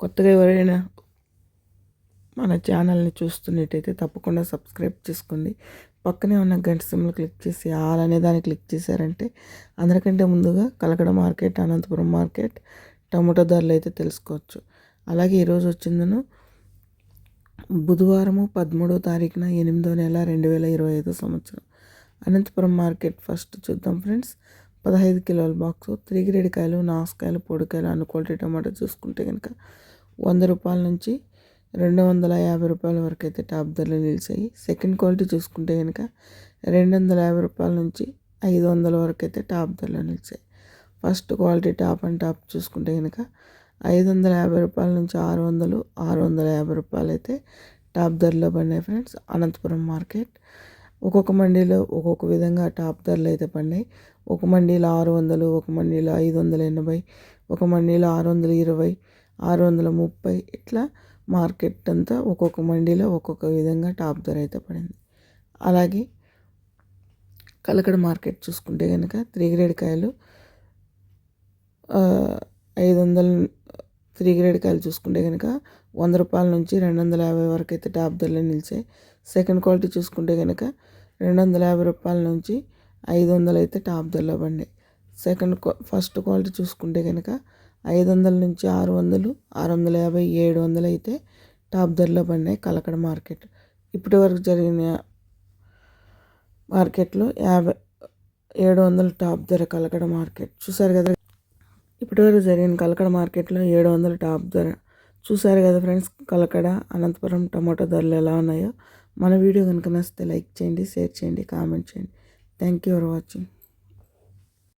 కొత్తగా ఎవరైనా మన ఛానల్ని చూస్తున్నట్టయితే తప్పకుండా సబ్స్క్రైబ్ చేసుకోండి. పక్కనే ఉన్న గంట సిమ్లు క్లిక్ చేసి ఆల్ అనే దాన్ని క్లిక్ చేశారంటే అందరికంటే ముందుగా Kalakada market Anantapur market tomato ధరలు అయితే తెలుసుకోవచ్చు. అలాగే ఈరోజు వచ్చిందను బుధవారము పదమూడో తారీఖున ఎనిమిదో నెల రెండు వేల ఇరవై ఐదో సంవత్సరం. అనంతపురం మార్కెట్ ఫస్ట్ చూద్దాం ఫ్రెండ్స్. పదహైదు కిలోల బాక్సు త్రీ గ్రేడ్ కాయలు నాసుకాయలు పొడికాయలు అన్ని క్వాలిటీ టమాటో చూసుకుంటే కనుక వంద రూపాయల నుంచి రెండు వందల యాభై రూపాయల వరకు అయితే టాప్ ధరలు నిలిచాయి. సెకండ్ క్వాలిటీ చూసుకుంటే కనుక రెండు వందల యాభై రూపాయల నుంచి ఐదు వందల వరకు అయితే టాప్ ధరలు నిలిచాయి. First quality top and top చూసుకుంటే కనుక ఐదు వందల యాభై రూపాయల నుంచి ఆరు వందలు ఆరు వందల యాభై రూపాయలు అయితే టాప్ ధరలో పడినాయి ఫ్రెండ్స్. అనంతపురం మార్కెట్. ఒక్కొక్క మండీలో ఒక్కొక్క విధంగా టాప్ ధరలు అయితే పడినాయి. ఒక మండీలో ఆరు వందలు ఒక మండీలో ఐదు వందల ఎనభై ఒక మండీలో ఆరు వందల ఇరవై ఆరు వందల ముప్పై ఇట్లా మార్కెట్ అంతా ఒక్కొక్క మండీలో ఒక్కొక్క విధంగా టాప్ ధర అయితే పడింది. అలాగే కలకడ మార్కెట్ చూసుకుంటే కనుక త్రీ గ్రేడ్ కాయలు ఐదు వందల త్రీ గ్రేడ్ కాయలు చూసుకుంటే కనుక వంద రూపాయల నుంచి రెండు వందల యాభై వరకు అయితే టాప్ ధరలో నిలిచాయి. సెకండ్ క్వాలిటీ చూసుకుంటే కనుక రెండు వందల యాభై రూపాయల నుంచి ఐదు వందలు అయితే టాప్ ధరలో పడినాయి. సెకండ్ ఫస్ట్ క్వాలిటీ చూసుకుంటే కనుక ఐదు వందల నుంచి ఆరు వందలు ఆరు వందల యాభై ఏడు వందలు అయితే టాప్ ధరలో పడినాయి కలకడ మార్కెట్. ఇప్పటి వరకు జరిగిన మార్కెట్లో యాభై ఏడు వందలు టాప్ ధర కలకడ మార్కెట్. చూసారు కదా ఇప్పటివరకు జరిగిన కలకడ మార్కెట్లో ఏడు వందల టాప్ ధర. చూసారు కదా ఫ్రెండ్స్? కలకడ అనంతపురం టమాటో ధరలు ఎలా ఉన్నాయో? మన వీడియో కనుక నచ్చితే లైక్ చేయండి షేర్ చేయండి కామెంట్ చేయండి. Thank you for watching.